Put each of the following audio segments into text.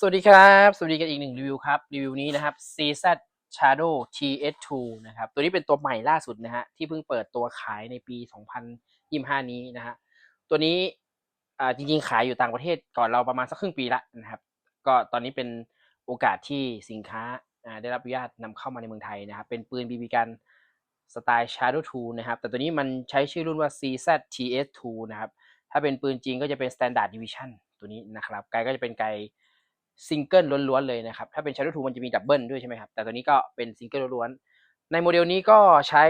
สวัสดีครับ สวัสดีกันอีกหนึ่งรีวิวครับ รีวิวนี้นะครับ CZ Shadow TS2 นะครับ ตัวนี้เป็นตัวใหม่ล่าสุดนะฮะ ที่เพิ่งเปิดตัวขายในปี 2025 นี้นะฮะ ตัวนี้จริงๆ ขายอยู่ต่างประเทศก่อนเราประมาณสักครึ่งปีละนะครับ ก็ตอนนี้เป็นโอกาสที่สินค้าได้รับอนุญาตนำเข้ามาในเมืองไทยนะครับ เป็นปืน BB กันสไตล์ Shadow 2 นะครับ แต่ตัวนี้มันใช้ชื่อรุ่นว่า CZ TS2 นะครับ ถ้าเป็นปืนจริงก็จะเป็น Standard Division ตัวนี้นะครับ ไกลก็จะเป็นไกล ซิงเกิลล้วนๆเลยนะครับ ถ้าเป็น Shadow 2มันจะมีดับเบิลด้วยใช่ไหมครับ แต่ตัวนี้ก็เป็นซิงเกิลล้วนๆในโมเดลนี้ก็ใช้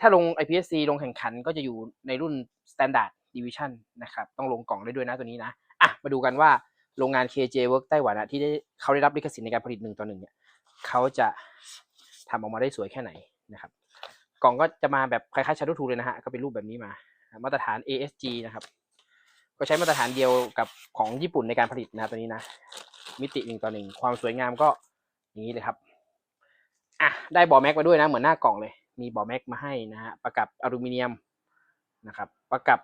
ถ้าลง IPSC ลงแข่งขันก็จะอยู่ในรุ่น Standard Division นะครับ ต้องลงกล่องได้ด้วยนะตัวนี้นะอะมาดูกันว่าโรงงาน KJ Work ไต้หวันอะที่ได้เขาได้รับลิขสิทธิ์ในการผลิตหนึ่งต่อหนึ่งเนี่ยเขาจะทำออกมาได้สวยแค่ไหนนะครับ กล่องก็จะมาแบบคล้ายๆ Shadow 2เลยนะฮะก็เป็นรูปแบบนี้มา มาตรฐาน ASG นะครับ ก็ใช้มาตรฐานเดียวกับของญี่ปุ่นในการผลิตนะตัวนี้นะ มิติหนึ่งต่อหนึ่งความสวยงามก็อย่างนี้เลยครับอะได้บอแม็กมาด้วยนะ เหมือนหน้ากล่องเลย มีบอแม็กมาให้นะฮะประกับอลูมิเนียมนะครับ ประกับ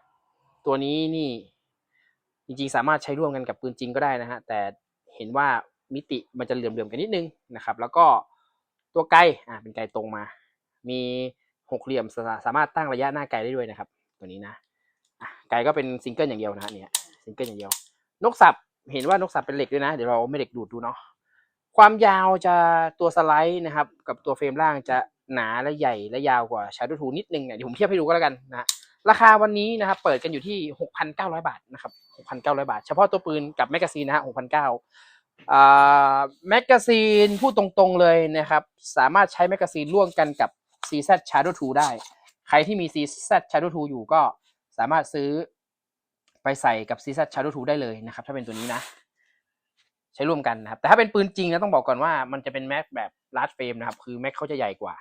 ตัวนี้นี่จริงๆ สามารถใช้ร่วมกันกับปืนจริงก็ได้นะฮะแต่เห็นว่ามิติมันจะเหลื่อมๆกันนิดนึงนะครับ แล้วก็ตัวไกลอ่าเป็นไกลตรงมา มีหกเหลี่ยมสามารถตั้งระยะหน้าไกลได้ด้วยนะครับ ตัวนี้นะ ไกลก็เป็นซิงเกิลอย่างเดียวนะเนี่ยซิงเกิลอย่างเดียว นกสับเห็นว่านกสับเป็นเหล็กด้วยนะ เดี๋ยวเราไม่เหล็กดูดดูเนาะความยาวจะตัวสไลด์นะครับ กับตัวเฟรมล่างจะหนาและใหญ่และยาวกว่า Shadow 2นิดนึงเนี่ยเดี๋ยวผมเทียบให้ดูก็แล้วกันนะราคาวันนี้นะครับเปิดกันอยู่ที่ 6,900 บาทนะครับ 6,900 บาท เฉพาะตัวปืนกับแมกกาซีนนะฮะ6,900อ่าแมกกาซีนพูดตรงๆเลยนะครับ สามารถใช้แมกกาซีนร่วมกันกับ CZ Shadow 2 ได้ ใครที่มี CZ Shadow 2 อยู่ก็ สามารถซื้อไปใส่กับ CZ Shadow 2ได้เลยนะครับ ถ้าเป็นตัวนี้นะ ใช้ร่วมกันนะครับ แต่ถ้าเป็นปืนจริงนะต้องบอกก่อนว่ามันจะเป็นแม็กแบบ large frame นะครับ คือแม็กเขาจะใหญ่กว่า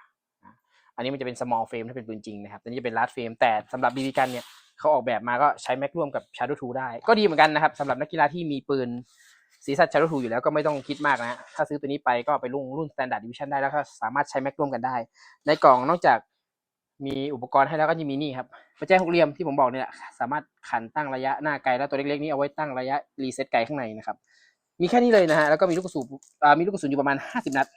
อันนี้มันจะเป็น small frame ถ้าเป็นปืนจริงนะครับตัวนี้จะเป็น large frame แต่สำหรับ BB กันเนี่ยเขาออกแบบมาก็ใช้แม็กร่วมกับ Shadow 2ได้ ก็ดีเหมือนกันนะครับสำหรับนักกีฬาที่มีปืน CZ Shadow 2อยู่แล้วก็ไม่ต้องคิดมากนะ ถ้าซื้อตัวนี้ไปก็ไปรุ่นรุ่น Standard Division ได้แล้วก็สามารถใช้แม็กร่วมกันได้ ในกล่องนอกจาก มีอุปกรณ์ให้แล้วก็จะมีนี่ครับประแจหกเหลี่ยมที่ผมบอกเนี่ยสามารถขันตั้งระยะหน้าไกลแล้วตัวเล็กๆนี้เอาไว้ตั้งระยะรีเซ็ตไกลข้างในนะครับ มีแค่นี้เลยนะฮะแล้วก็มีลูกกระสุนอ่ามีลูกกระสุนอยู่ประมาณห้าสิบนัด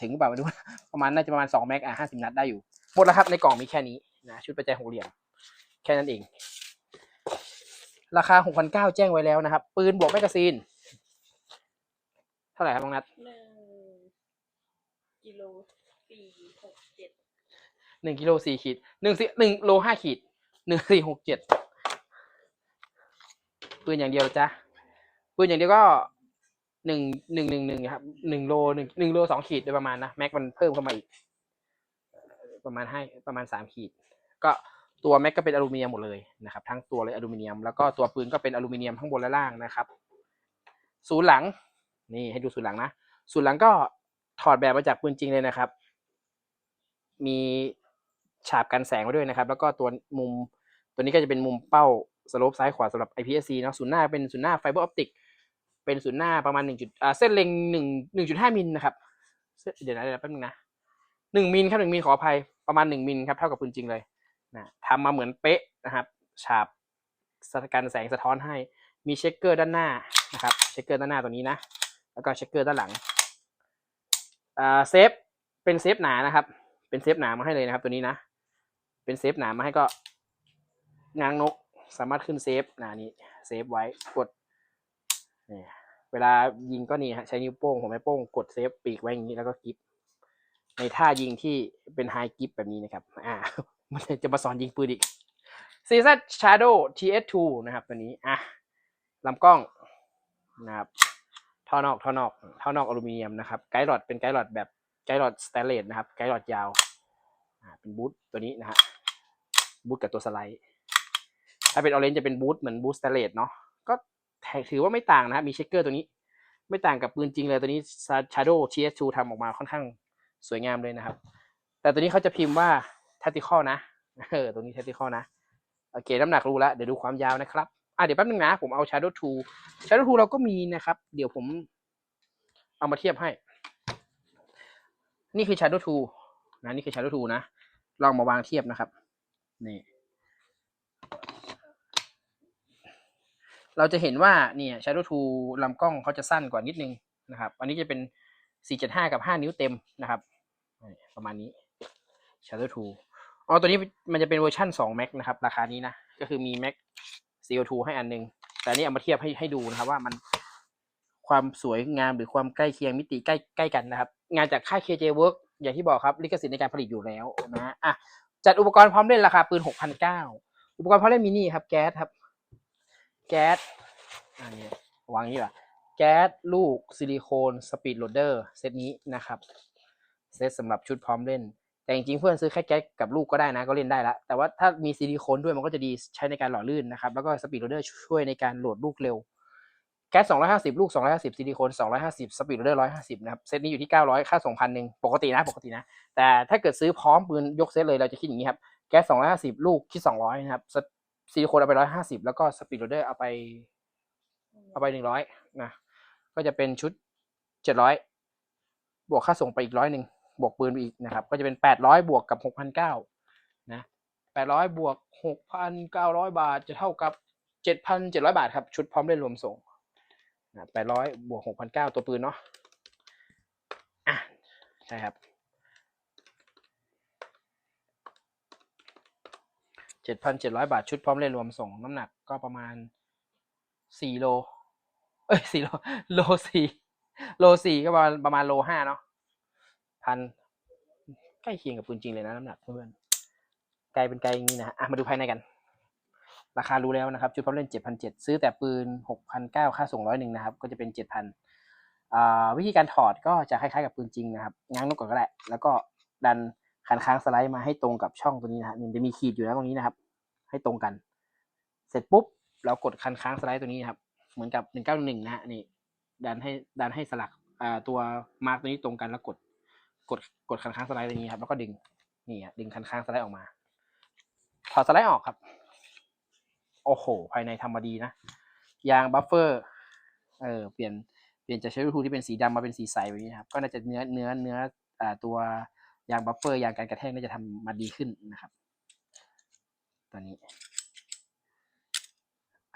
ถึงหรือเปล่าไม่รู้ประมาณน่าจะประมาณสองแม็กอะห้าสิบนัดได้อยู่หมดแล้วครับในกล่องมีแค่นี้นะชุดประแจหกเหลี่ยม แค่นั้นเอง ราคาหกพันเก้าแจ้งไว้แล้วนะครับ ปืนบวกแมกกาซีน เท่าไหร่ครับน้องนัดหนึ่งกิโล หนึ่งกิโลสี่ขีดหนึ่งสิหนึ่งโลห้าขีดหนึ่งสี่หกเจ็ดปืนอย่างเดียวจ้ะปืนอย่างเดียวก็หนึ่งหนึ่งหนึ่งหนึ่งครับหนึ่งโลหนึ่งหนึ่งโลสองขีดโดยประมาณนะแม็กมันเพิ่มเข้ามาอีก ประมาณให้ประมาณสามขีด ก็ตัวแม็กก็เป็นอลูมิเนียมหมดเลยนะครับ ทั้งตัวเลยอลูมิเนียมแล้วก็ตัวปืนก็เป็นอลูมิเนียมทั้งบนและล่างนะครับศูนย์หลัง นี่ให้ดูศูนย์หลังนะศูนย์หลังก็ถอดแบบมาจากปืนจริงเลยนะครับ มี ฉาบกันแสงไว้ด้วยนะครับ แล้วก็ตัวมุมตัวนี้ก็จะเป็นมุมเป้าสโลปซ้ายขวาสำหรับ IPSC เนอะศูนย์หน้าเป็นศูนย์หน้าไฟเบอร์ออปติกเป็นศูนย์หน้าประมาณหนึ่งจุดอ่าเส้นเล็งหนึ่งหนึ่งจุดห้ามิลนะครับเดี๋ยวนะเดี๋ยวแป๊บนึงนะหนึ่งมิลครับหนึ่งมิลขออภัยประมาณหนึ่งมิลครับเท่ากับปืนจริงเลยนะทำมาเหมือนเป๊ะนะครับฉาบสถานแสงสะท้อนให้มีเช็คเกอร์ด้านหน้านะครับเช็คเกอร์ด้านหน้าตัวนี้นะ แล้วก็เช็คเกอร์ด้านหลังอ่าเซฟเป็นเซฟหนานะครับ เป็นเซฟหนามาให้เลยนะครับตัวนี้นะ เป็นเซฟหนามาให้ก็ง้างนกสามารถขึ้นเซฟหนานี้เซฟไว้กดเนี่ยเวลายิงก็นี่ฮะใช้นิ้วโป้งหัวแม่โป้งกดเซฟปีกไว้อย่างนี้แล้วก็กิฟในท่ายิงที่เป็นไฮกิฟแบบนี้นะครับ อ่า มันจะมาสอนยิงปืนอีก CZ Shadow TS2 นะครับตัวนี้ อะลำกล้องนะครับท่อนอกท่อนอกท่อนอกอลูมิเนียมนะครับ ไกด์หลอดเป็นไกด์หลอดแบบไกด์หลอดสแตนเลสนะครับ ไกด์หลอดยาว อ่า เป็นบูทตัวนี้นะฮะ บูทกับตัวสไลด์ ถ้าเป็นออเรนจ์จะเป็นบูทเหมือนบูทสแตเลสเนาะ ก็ถือว่าไม่ต่างนะครับมีเช็คเกอร์ตัวนี้ ไม่ต่างกับปืนจริงเลยตัวนี้ Shadow TS2 ทำออกมาค่อนข้างสวยงามเลยนะครับ แต่ตัวนี้เขาจะพิมพ์ว่า tactical นะ เออ ตัวนี้ tactical นะ โอเค น้ำหนักรู้แล้ว เดี๋ยวดูความยาวนะครับ อะ เดี๋ยวแป๊บนึงนะ ผมเอา Shadow 2 Shadow 2 เราก็มีนะครับ เดี๋ยวผมเอามาเทียบให้ นี่คือ Shadow 2นะ นี่คือ Shadow 2 นะ ลองมาวางเทียบนะครับ นี่ เราจะเห็นว่าเนี่ย Shadow 2ลำกล้องเขาจะสั้นกว่านิดนึงนะครับ อันนี้จะเป็น475กับ 5 นิ้วเต็มนะครับ ประมาณนี้ Shadow 2อ๋อตัวนี้มันจะเป็นเวอร์ชั่น2 Max นะครับ ราคานี้นะ ก็คือมี Max CO2 ให้อันหนึง แต่นี้เอามาเทียบให้ให้ดูนะครับว่ามันความสวยงามหรือความใกล้เคียงมิติใกล้ใกล้กันนะครับ งานจากค่าย KJ Work อย่างที่บอกครับลิขสิทธิ์ในการผลิตอยู่แล้วนะอะ จัดอุปกรณ์พร้อมเล่นราคาปืน6,900อุปกรณ์พร้อมเล่นมินิครับแก๊สครับ แก๊สอันนี้วางนี้เหรอแก๊สลูกซิลิโคนสปีดโหลดเดอร์เซตนี้นะครับเซตสำหรับชุดพร้อมเล่น แต่จริงๆเพื่อนซื้อแค่แก๊สกับลูกก็ได้นะก็เล่นได้ละแต่ว่าถ้ามีซิลิโคนด้วยมันก็จะดีใช้ในการหล่อลื่นนะครับแล้วก็สปีดโหลดเดอร์ช่วยในการโหลดลูกเร็ว แก๊ส 250 ลูก 250 ซิลิโคน 250 สปีดโหลดเดอร์ 150 นะครับ เซตนี้อยู่ที่ 900 ค่าส่งพันหนึ่งปกตินะ ปกตินะ แต่ถ้าเกิดซื้อพร้อมปืนยกเซตเลย เราจะคิดอย่างนี้ครับ แก๊ส 250 ลูก คิด 200 นะครับ ซิลิโคนเอาไป 150 แล้วก็สปีดโหลดเดอร์เอาไป เอาไปหนึ่งร้อยนะ ก็จะเป็นชุดเจ็ดร้อยบวกค่าส่งไปอีกร้อยหนึ่ง บวกปืนไปอีกนะครับ ก็จะเป็นแปดร้อยบวกกับหกพันะแปดร้อยบวกหกพันเก้าร้อยบาท จะเท่ากับเจ็ดพันเจ็ดร้อยบาทครับ ชุดพร้อมเล่นรวมส่ง แปดร้อยบวกหกพันเก้าตัวปืนเนาะอะใช่ครับเจ็ดพันเจ็ดร้อยบาทชุดพร้อมเล่นรวมส่งน้ำหนักก็ประมาณสี่โล เอ้ยสี่โลโลสี่โลสี่ก็ประมาณประมาณโลห้าเนาะพันใกล้เคียงกับปืนจริงเลยนะน้ำหนักเพื่อนไกลเป็นไกลอย่างนี้นะอะมาดูภายในกัน ราคารู้แล้วนะครับชุดพร้อมเล่นเจ็ดพันเจ็ดซื้อแต่ปืนหกพันเก้าค่าส่งร้อยหนึ่งนะครับ ก็จะเป็นเจ็ดพันอ่าวิธีการถอดก็จะคล้ายๆกับปืนจริงนะครับ ง้างนกก่อนก็ได้แล้วก็ดันคันค้างสไลด์มาให้ตรงกับช่องตัวนี้นะฮะมันจะมีขีดอยู่นะตรงนี้นะครับ ให้ตรงกัน เสร็จปุ๊บเรากดคันค้างสไลด์ตัวนี้นครับ เหมือนกับหนึ่งเก้าหนึ่งนะฮะนี่ดันให้ดันให้สลักอ่าตัวมาร์กตัวนี้ตรงกันแล้วกดกดกดคันค้างสไลด์ตัวนี้ครับแล้วก็ดึงนี่ฮะดึงคันค้างสไลด์ออกมาถอดสไลด์ออกครับ โอ้โห ภายในทำมาดีนะ ยางบัฟเฟอร์ เออ เปลี่ยน เปลี่ยนจากใช้ทูที่เป็นสีดำมาเป็นสีใสแบบนี้นะครับ ก็น่าจะเนื้อ เนื้อ เนื้ออ่าตัวยางบัฟเฟอร์ ยางการกระแทกน่าจะทำมาดีขึ้นนะครับ ตัวนี้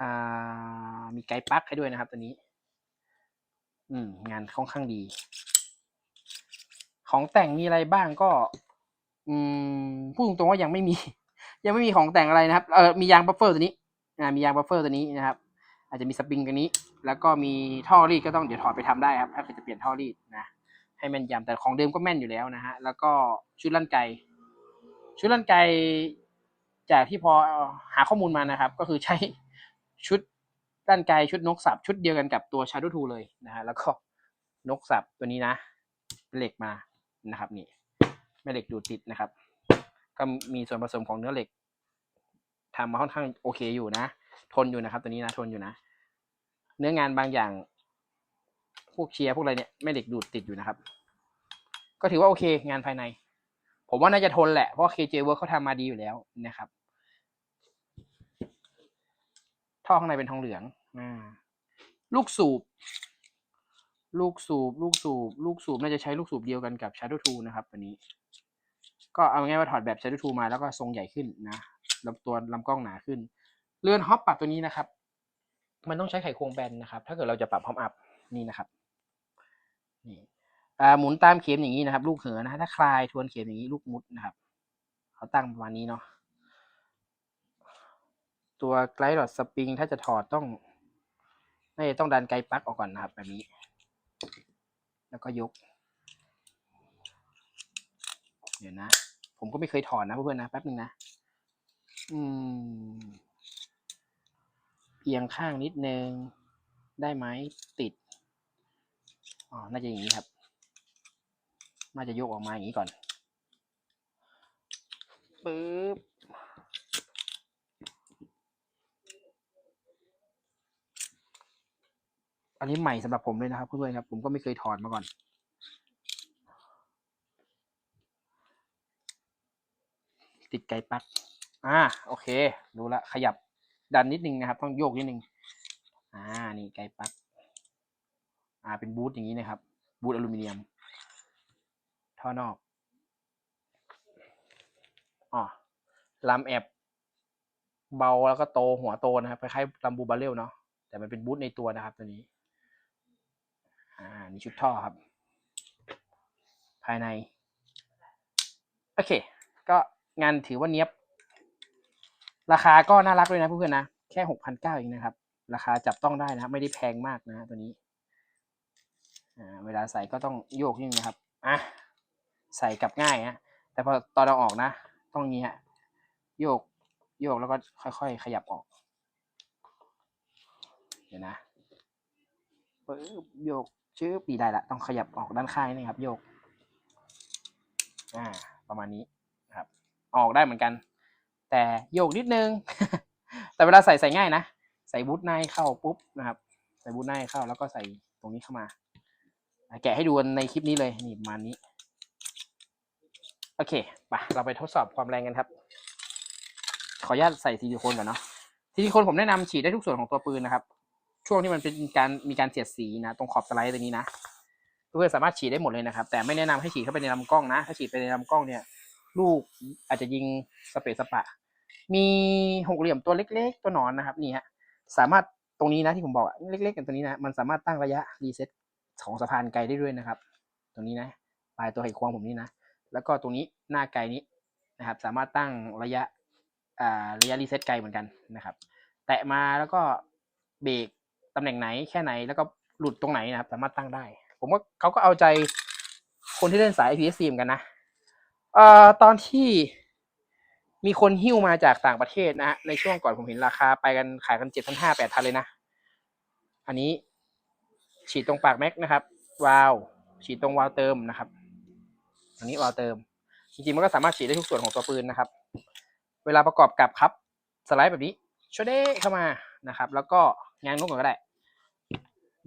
อ่า มีไกด์ปลั๊กให้ด้วยนะครับตัวนี้ อืม งานค่อนข้างดี ของแต่งมีอะไรบ้างก็ อืม พูดตรงๆว่ายังไม่มียังไม่มีของแต่งอะไรนะครับ เออมียางบัฟเฟอร์ตัวนี้ อ่ามียางบัฟเฟอร์ตัวนี้นะครับ อาจจะมีสปริงตัวนี้ แล้วก็มีท่อรีดก็ต้องเดี๋ยวถอดไปทำได้ครับ ถ้าจะเปลี่ยนท่อรีดนะ ให้แม่นยำแต่ของเดิมก็แม่นอยู่แล้วนะฮะ แล้วก็ชุดลั่นไก ชุดลั่นไก จากที่พอหาข้อมูลมานะครับ ก็คือใช้ชุดด้านไกชุดนกสับชุดเดียวกันกับตัว Shadow 2เลยนะฮะ แล้วก็นกสับตัวนี้นะเป็นเหล็กมานะครับนี่แม่เหล็กดูดติดนะครับ ก็มีส่วนผสมของเนื้อเหล็ก ทำมาค่อนข้างโอเคอยู่นะ ทนอยู่นะครับ ตัวนี้นะทนอยู่นะ เนื้องานบางอย่าง พวกเชียร์พวกอะไรเนี่ยแม่เหล็กดูดติดอยู่นะครับ ก็ถือว่าโอเค งานภายใน ผมว่าน่าจะทนแหละเพราะ KJ Work เขาทำมาดีอยู่แล้วนะครับท่อข้างในเป็นทองเหลืองอ่าลูกสูบ ลูกสูบ ลูกสูบ ลูกสูบน่าจะใช้ลูกสูบเดียวกันกับ Shadow 2 นะครับ ตัวนี้ ก็เอาง่ายว่าถอดแบบ Shadow 2 มาแล้วก็ทรงใหญ่ขึ้นนะ ลำตัวลำกล้องหนาขึ้น เรือนฮอปปรับตัวนี้นะครับ มันต้องใช้ไขควงแบนนะครับ ถ้าเกิดเราจะปรับฮอปอัพนี่นะครับนี่หมุนตามเข็มอย่างนี้นะครับ ลูกเหือนะถ้าคลายทวนเข็มอย่างนี้ลูกมุดนะครับเขาตั้งประมาณนี้เนาะตัวไกด์หลอดสปริงถ้าจะถอดต้องน่าจะต้องดันไกด์ปลั๊กออกก่อนนะครับ แบบนี้ แล้วก็ยก เดี๋ยวนะ ผมก็ไม่เคยถอดนะเพื่อนๆนะแป๊บนึงนะ อืม เอียงข้างนิดนึง ได้ไหมติด อ๋อ น่าจะอย่างนี้ครับ น่าจะยกออกมาอย่างนี้ก่อนปึ๊บอันนี้ใหม่สำหรับผมเลยนะครับเพื่อนๆครับ ผมก็ไม่เคยถอดมาก่อน ติดไกลปลั๊ก อ่าโอเครู้ละขยับดันนิดนึงนะครับ ต้องโยกนิดนึงอ่านี่ไกลปลั๊กอ่าเป็นบูทอย่างนี้นะครับบูทอลูมิเนียมท่อนอกอ๋อลำแอบเบาแล้วก็โตหัวโตนะครับคล้ายๆลำบูบาเรลเนาะแต่มันเป็นบูทในตัวนะครับตัวนี้ อ่า นี่ชุดท่อครับ ภายใน โอเค ก็งานถือว่าเนี้ยบ ราคาก็น่ารักเลยนะเพื่อนๆนะ แค่หกพันเก้าเองนะครับ ราคาจับต้องได้นะครับ ไม่ได้แพงมากนะตัวนี้เวลาใส่ก็ต้องโยกนิดนึงนะครับ อะ ใส่กลับง่ายนะแต่พอตอนเราออกนะ ต้องงี้ฮะ โยก โยกแล้วก็ค่อยๆ ขยับออก เดี๋ยวนะปึ๊บโยกชื่อปีได้ละ ต้องขยับออกด้านข้างนี่ครับ โยก อ่า ประมาณนี้ครับ ออกได้เหมือนกัน แต่โยกนิดนึง แต่เวลาใส่ใส่ง่ายนะ ใส่บูทในเข้าปุ๊บนะครับ ใส่บูทในเข้าแล้วก็ใส่ตรงนี้เข้ามา แกะให้ดูในคลิปนี้เลยนี่ประมาณนี้ โอเคไปเราไปทดสอบความแรงกันครับ ขออนุญาตใส่ซิลิโคนก่อนเนาะซิลิโคนผมแนะนำฉีดได้ทุกส่วนของตัวปืนนะครับ ช่วงที่มันเป็นการมีการเสียดสีนะ ตรงขอบสไลด์ตรงนี้นะเพื่อนสามารถฉีดได้หมดเลยนะครับ แต่ไม่แนะนำให้ฉีดเข้าไปในลำกล้องนะ ถ้าฉีดไปในลำกล้องเนี่ย ลูกอาจจะยิงสเปซสปะ มีหกเหลี่ยมตัวเล็ก ๆ ตัวหนอนนะครับนี่ฮะสามารถตรงนี้นะที่ผมบอกอะเล็กๆกันตัวนี้นะมันสามารถตั้งระยะรีเซ็ตของสะพานไกลได้ด้วยนะครับ ตรงนี้นะปลายตัวไขควงผมนี่นะแล้วก็ตรงนี้หน้าไกลนี้นะครับ สามารถตั้งระยะระยะรีเซ็ตไกลเหมือนกันนะครับ แตะมาแล้วก็เบรกตำแหน่งไหนแค่ไหนแล้วก็หลุดตรงไหนนะครับ สามารถตั้งได้ ผมว่าเขาก็เอาใจคนที่เล่นสาย IPSC เหมือนกันนะ เอ่อตอนที่มีคนหิ้วมาจากต่างประเทศนะฮะในช่วงก่อนผมเห็นราคาไปกันขายกันเจ็ดพันห้าแปดพันเลยนะ อันนี้ฉีดตรงปากแม็กนะครับ วาล์วฉีดตรงวาล์วเติมนะครับ อันนี้วาล์วเติม จริงๆมันก็สามารถฉีดได้ทุกส่วนของตัวปืนนะครับ เวลาประกอบกับครับสไลด์แบบนี้ชวเด้เข้ามานะครับ แล้วก็งานนกก่อนก็ได้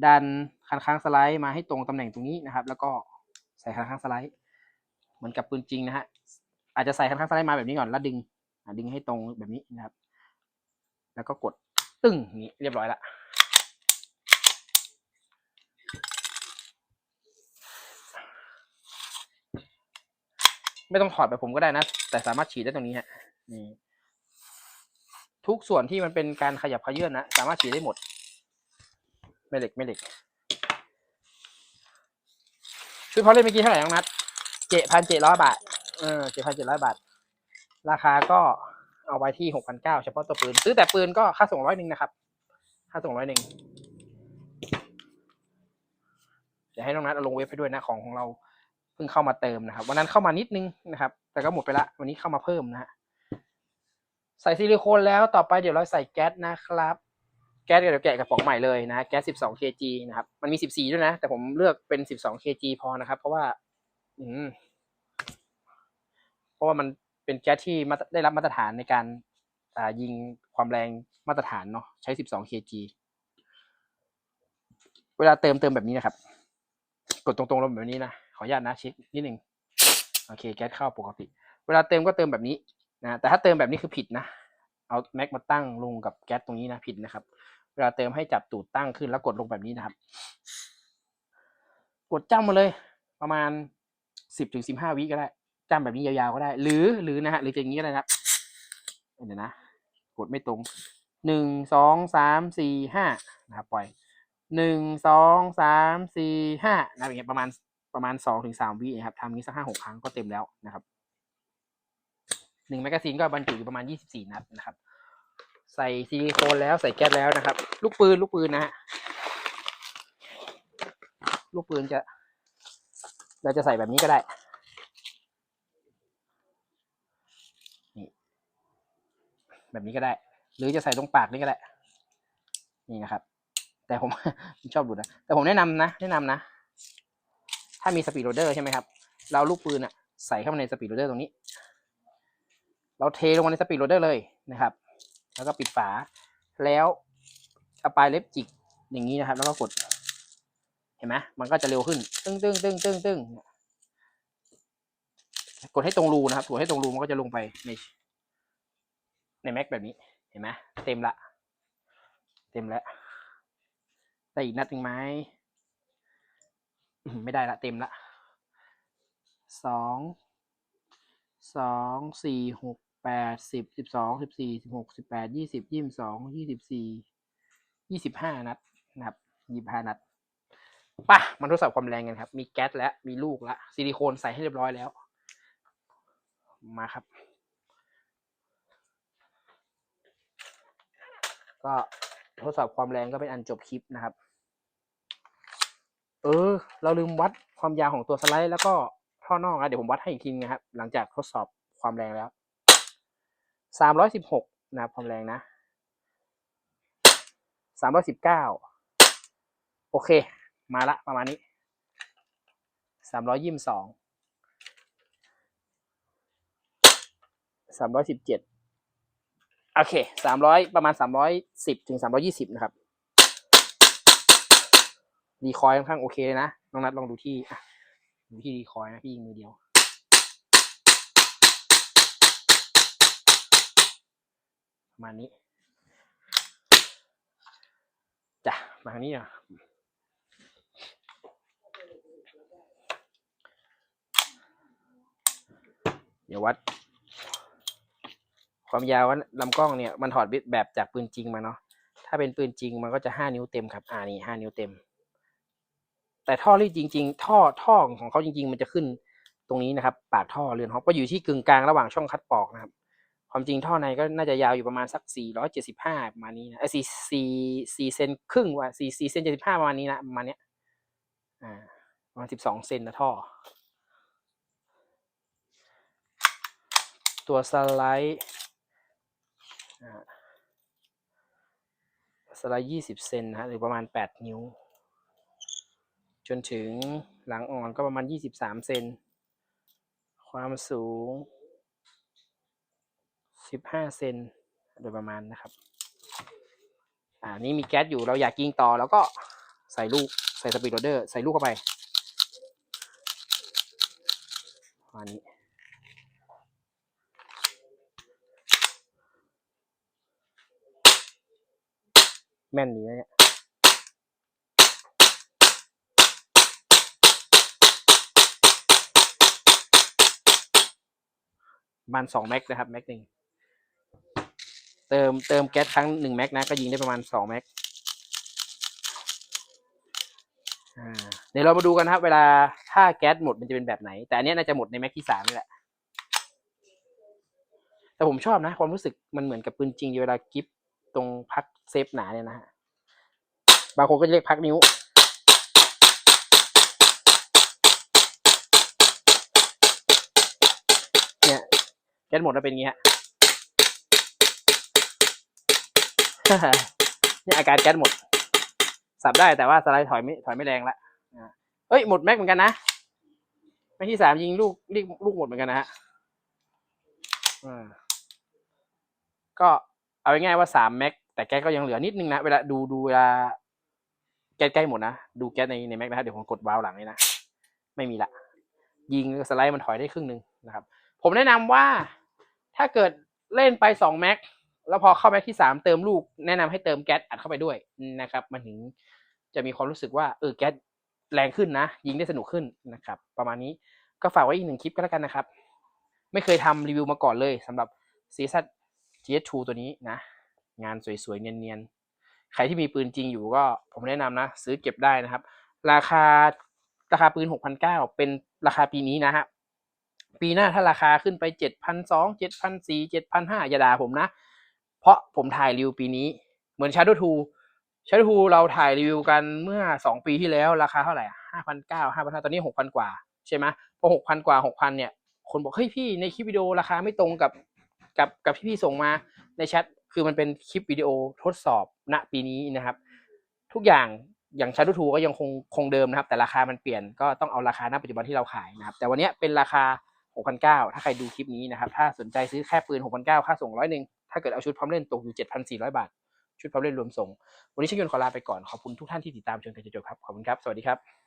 ดันคันค้างสไลด์มาให้ตรงตำแหน่งตรงนี้นะครับ แล้วก็ใส่คันค้างสไลด์ เหมือนกับปืนจริงนะฮะอาจจะใส่คันค้างสไลด์มาแบบนี้ก่อนแล้วดึงดึงให้ตรงแบบนี้นะครับ แล้วก็กดตึ้งนี้เรียบร้อยละไม่ต้องถอดแบบผมก็ได้นะ แต่สามารถฉีดได้ตรงนี้ฮะนี่ทุกส่วนที่มันเป็นการขยับขยื่นนะสามารถฉีดได้หมดไม่เหล็กไม่เหล็กชุดพอเล่นเมื่อกี้เท่าไหร่น้องนัด เจ็ดพันเจ็ดร้อยบาท เออเจ็ดพันเจ็ดร้อยบาท ราคาก็เอาไว้ที่หกพันเก้าเฉพาะตัวปืน ซื้อแต่ปืนก็ค่าส่งร้อยหนึ่งนะครับ ค่าส่งร้อยหนึ่งเดี๋ยวให้น้องนัดเอาลงเว็บให้ด้วยนะของของเราเพิ่งเข้ามาเติมนะครับ วันนั้นเข้ามานิดนึงนะครับ แต่ก็หมดไปละ วันนี้เข้ามาเพิ่มนะฮะ ใส่ซิลิโคนแล้วต่อไปเดี๋ยวเราใส่แก๊สนะครับ แก๊สเดี๋ยวแกะกระป๋องใหม่เลยนะ แก๊ส 12 kg นะครับ มันมี 14 ด้วยนะ แต่ผมเลือกเป็น 12 kg พอนะครับ เพราะว่า เพราะว่ามันเป็นแก๊สที่ได้รับมาตรฐานในการอ่ายิงความแรงมาตรฐานเนาะใช้ 12 kg เวลาเติมเติมแบบนี้นะครับ กดตรงๆลงแบบนี้นะขออนุญาตนะเช็คนิดหนึ่งโอเคแก๊สเข้าปกติ เวลาเติมก็เติมแบบนี้นะแต่ถ้าเติมแบบนี้คือผิดนะเอาแม็กมาตั้งลงกับแก๊สตรงนี้นะผิดนะครับ เวลาเติมให้จับตูดตั้งขึ้นแล้วกดลงแบบนี้นะครับ กดจ้ำมาเลย ประมาณ สิบถึงสิบห้าวิก็ได้จ้ำแบบนี้ยาวๆก็ได้ หรือหรือนะฮะหรืออย่างนี้ก็ได้นะเดี๋ยวนะ กดไม่ตรงหนึ่งสองสามสี่ห้านะครับปล่อยหนึ่งสองสามสี่ห้านะอย่างเงี้ยประมาณประมาณสองถึงสามวินะครับทำนี้สักห้าหกครั้งก็เต็มแล้วนะครับหนึ่งแมกกาซีนก็บรรจุอยู่ประมาณยี่สิบสี่นัดนะครับ ใส่ซิลิโคนแล้วใส่แก๊สแล้วนะครับ ลูกปืนลูกปืนนะฮะลูกปืนจะ เราจะใส่แบบนี้ก็ได้นี่แบบนี้ก็ได้ หรือจะใส่ตรงปากนี่ก็ได้ นี่นะครับ แต่ผมชอบดูนะ แต่ผมแนะนำนะ แนะนำนะ ถ้ามีสปีดโรเดอร์ใช่ไหมครับ เราลูกปืนอะใส่เข้ามาในสปีดโรเดอร์ตรงนี้ เราเทลงมาในสปีดโรเดอร์เลยนะครับ แล้วก็ปิดฝา แล้วเอาปลายเล็บจิกอย่างนี้นะครับ แล้วก็กด ห็นไหมมันก็จะเร็วขึ้น ตึ้งตึ้งตึ้งตึ้งตึ้งกดให้ตรงรูนะครับกดให้ตรงรูมันก็จะลงไปในในแม็กแบบนี้ เห็นไหมเต็มละ เต็มแล้วได้อีกนัดหนึ่งไหมไม่ได้ละ เต็มละสองสองสี่หกแปดสิบสิบสองสิบสี่สิบหกสิบแปดยี่สิบยี่สิบสองยี่สิบสี่ยี่สิบห้านัดนะครับยี่สิบห้านัด ป่ะมาทดสอบความแรงกันครับ มีแก๊สและมีลูกและซิลิโคนใส่ให้เรียบร้อยแล้ว มาครับ ก็ทดสอบความแรงก็เป็นอันจบคลิปนะครับ เออ เราลืมวัดความยาวของตัวสไลด์แล้วก็ท่อนอกนะเดี๋ยวผมวัดให้อีกทีนะครับ หลังจากทดสอบความแรงแล้วสามร้อยสิบหกนะความแรงนะสามร้อยสิบเก้าโอเค มาละประมาณนี้สามร้อยยี่สิบสองสามร้อยสิบเจ็ดโอเคสามร้อยประมาณสามร้อยสิบถึงสามร้อยี่สิบนะครับดีคอยค่อนข้างโอเคเลยนะน้องนัดลองดูที่ดูที่ดีคอยนะพี่ยิงมือเดียวประมาณนี้จ้ะมาทางนี้อะ เดี๋ยววัด ความยาวว่าลำกล้องเนี่ยมันถอดแบบจากปืนจริงมาเนาะถ้าเป็นปืนจริงมันก็จะห้านิ้วเต็มครับอ่านี่ห้านิ้วเต็ม แต่ท่อรีดจริง ๆ ท่อท่อของเขาจริง ๆ มันจะขึ้นตรงนี้นะครับ ปากท่อเรือนฮอปก็อยู่ที่กึ่งกลางระหว่างช่องคัดปอกนะครับ ความจริงท่อในก็น่าจะยาวอยู่ประมาณสัก 475ประมาณนี้นะเอ้สี่สี่สี่เซนครึ่งว่าสี่สี่เซนเจ็ดสิบห้าประมาณนี้นะประมาณเนี้ยอ่าประมาณสิบสองเซนนะท่อ ตัวสไลด์สไลด์ยี่สิบเซนนะฮะหรือประมาณแปดนิ้ว จนถึงหลังอ่อนก็ประมาณยี่สิบสามเซนความสูงสิบห้าเซนโดยประมาณนะครับอ่านี่มีแก๊สอยู่เราอยากยิงต่อแล้วก็ใส่ลูกใส่สปีดโรเดอร์ ใส่ลูกเข้าไปประมาณนี้ แม่นดีนะเนี่ยประมาณสองแม็กนะครับแม็กหนึ่งเติมเติมแก๊สครั้งหนึ่งแม็กนะก็ยิงได้ประมาณสองแม็กอ่าเดี๋ยวเรามาดูกันครับเวลาถ้าแก๊สหมดมันจะเป็นแบบไหน แต่อันเนี้ยน่าจะหมดในแม็กที่สามนี่แหละ แต่ผมชอบนะ ความรู้สึกมันเหมือนกับปืนจริงเวลากิฟ ตรงพักเซฟหนาเนี่ยนะฮะบางคนก็เรียกพักนิ้ว เนี่ยแก๊สหมดแล้วเป็นอย่างงี้ฮะเนี่ยอาการแก๊สหมด สับได้แต่ว่าสไลด์ถอยไม่ถอยไม่แรงละเอ้ยหมดแม็กเหมือนกันนะแม็กที่สามยิงลูกลูกลูกหมดเหมือนกันนะฮะก็ เอาง่ายๆว่าสามแม็กแต่แก๊สก็ยังเหลือนิดนึงนะ เวลาดูดูเวลาแก๊สใกล้หมดนะ ดูแก๊สในในแม็กนะครับเดี๋ยวผมกดวาล์วหลังนี้นะ ไม่มีละ ยิงสไลด์มันถอยได้ครึ่งหนึ่งนะครับ ผมแนะนำว่าถ้าเกิดเล่นไปสองแม็กแล้วพอเข้าแม็กที่สามเติมลูกแนะนำให้เติมแก๊สอัดเข้าไปด้วยนะครับ มันถึงจะมีความรู้สึกว่าเออแก๊สแรงขึ้นนะ ยิงได้สนุกขึ้นนะครับ ประมาณนี้ก็ฝากไว้อีกหนึ่งคลิปก็แล้วกันนะครับ ไม่เคยทำรีวิวมาก่อนเลยสำหรับ c z GS2 ตัวนี้นะ งานสวยๆ เนียนๆ ใครที่มีปืนจริงอยู่ก็ผมแนะนำนะ ซื้อเก็บได้นะครับ ราคาราคาปืน 6,900 เป็นราคาปีนี้นะฮะปีหน้าถ้าราคาขึ้นไป 7,200 7,400 7,500 อย่าด่าผมนะ เพราะผมถ่ายรีวิวปีนี้ เหมือน Shadow 2 Shadow 2เราถ่ายรีวิวกันเมื่อ 2 ปีที่แล้วราคาเท่าไหร่ 5,900 5,500 ตอนนี้ 6,000 กว่า ใช่ไหมพอ 6,000 กว่า 6,000 เนี่ย คนบอก เฮ้ยพี่ในคลิปวิดีโอราคาไม่ตรงกับ กับกับที่พี่ส่งมาในแชทคือมันเป็นคลิปวิดีโอทดสอบณปีนี้นะครับ ทุกอย่างอย่าง Shadow 2ก็ยังคงคงเดิมนะครับ แต่ราคามันเปลี่ยนก็ต้องเอาราคาณปัจจุบันที่เราขายนะครับ แต่วันนี้เป็นราคา 6,900 ถ้าใครดูคลิปนี้นะครับ ถ้าสนใจซื้อแค่ปืน 6,900 ค่าส่งร้อยหนึ่งถ้าเกิดเอาชุดพร้อมเล่นตกอยู่ 7,400 บาท ชุดพร้อมเล่นรวมส่ง วันนี้ช่างยนต์ขอลาไปก่อนขอบคุณทุกท่านที่ติดตามจนถึงจบครับขอบคุณครับสวัสดีครับ